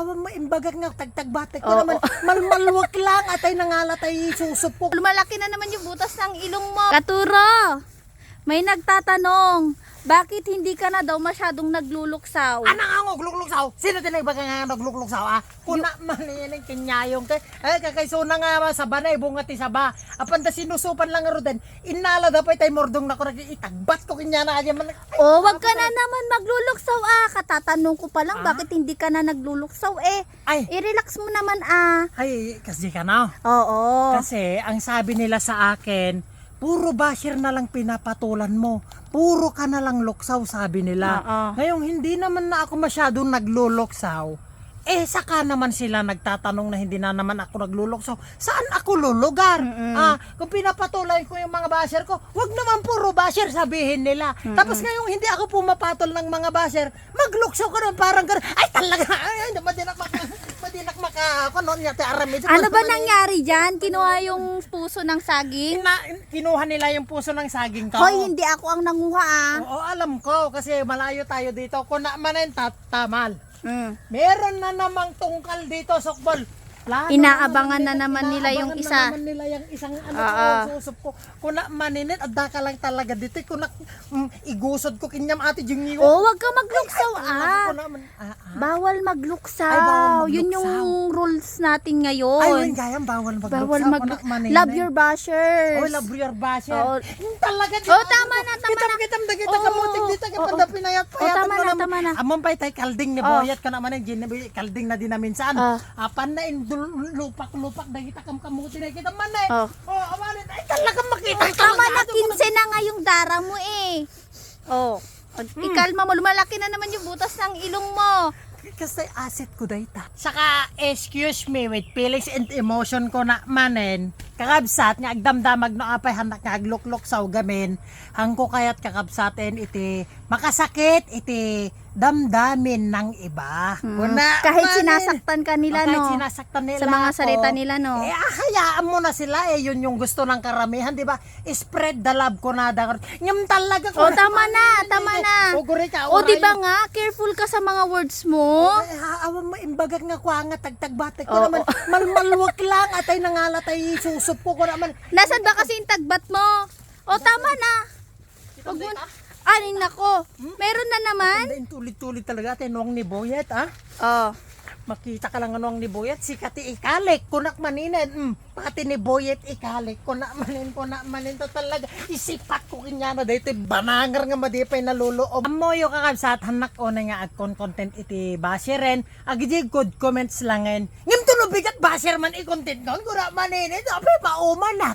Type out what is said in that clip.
awang maimbagag nga tagtagbatek ko Oo. naman malmalwak lang atay nangalatay susup ko. Lumalaki na naman yung butas ng ilong mo. Katuro, may nagtatanong, bakit hindi ka na daw masyadong nagluluksaw? Ana nga ngo glukluksaw. Sino tinaybaga nga nagluluksaw ah? Kuna man yan ang kinyayong kay ay kakayso na nga sa banay bunga ti saba. Apan ta sinusupan lang ro den. Inala da pay tay mordong na ko itagbat ko kinya na aja man. Oh, wag ka na naman magluluksaw ah. Katatanong ko pa lang, Ah? bakit hindi ka na nagluluksaw eh? Ay, I-relax mo naman ah. ay kasi ka na. Oo. Kasi ang sabi nila sa akin, puro basher na lang pinapatulan mo. Puro ka na lang luksaw sabi nila. Oo. Ngayong hindi naman na ako masyadong nagluluksaw. Eh saka naman sila nagtatanong na hindi na naman ako nagluluksaw. Saan ako lulugar? Mm-mm. Ah, kung pinapatulan ko yung mga basher ko, wag naman puro basher sabihin nila. Tapos ngayong hindi ako pumapatol ng mga basher, magluksaw ka naman parang gano'n. Ay talaga, ay, ay madinak maka, maka, ano niya, te aramid. Ano ba nangyari dyan? Kinuha yung puso ng saging? Ina, kinuha nila yung puso ng saging ko. Hoy, hindi ako ang nanguha ah. Oo, alam ko kasi malayo tayo dito. Kung na man yung tatamal. Mm. Meron na namang tungkal dito, Sokbol. Plano Inaabangan na naman nila yung isa. na naman nila yung isang ano Oo. ko, susup ko. Kung na maninit, adda ka lang talaga dito. Kung na, mm, igusod ko kinyam ate yung niyo. Oh, wag ka magluksaw ah. Ko naman, ah, ah. Bawal magluksaw. Ay, bawal Yun yung magluksaw. rules natin Ay, ngayon. yun gayang bawal magluksa. Bawal Kung mag na maninit. Love your bashers. Oh, love your basher. Oo. Yung talaga Oh, tama na, tama na. Kita, kita, kita, Oo, kamutik dito, kapag na pinayat, Oh, payatan tama na, tama na. Amon pa tay kalding ni Oh. boyat ka naman ang gin, kalding na din namin saan. Ah. Apan na indul, lupak, lupak, na kita kam kamuti na kita man eh. Oh. Oh, awanin, ay talaga makita. Oh, tama na, 15 na nga yung dara mo eh. Oh, ikalma mo. Lumalaki na naman yung butas ng ilong mo. Kasi asset ko data. Saka, excuse me, with feelings and emotion ko na manen, kakabsat nga agdamdamag no apay hanak nga agluklok sa gamin, hangko kayat kakabsaten iti makasakit iti damdamin ng iba. Kuna, Kahit manen. sinasaktan ka nila, Oh, kahit no? sinasaktan nila Sa mga ako, salita nila, no? Eh, ah, hayaan mo na sila eh. Yun yung gusto ng karamihan, di ba? Spread the love ko na. Ngam talaga ko. Oh, tama na, tama na. O, ka, O, di ba nga? Careful ka sa mga words mo. Ay, haawang maimbagag nga kwa nga tagtagbatek ko Oo. naman. Malmalwak lang atay nangalatay susup ko ko naman. Nasaan ba kasi yung tagbat mo? O, tama na. Wag mo na. Ay, nako. Meron na naman. Ang tulit-tulit talaga atay nuwang ni Boyet ah. Oh. Makita ka lang anuang ni Boyet, si Kati ikalik, kunak maninin, mm, pati ni Boyet ikalik, kunak manin, kunak manin to talaga, isipat ko kinya na dito, banangar nga madipay na luloob. Amo yung kakabsat, hanak o na nga agkon content iti basiren, agijig good comments lang ngayon. Tulo bigat basir man i-content kon, kunak manin, ito, api pa uman na.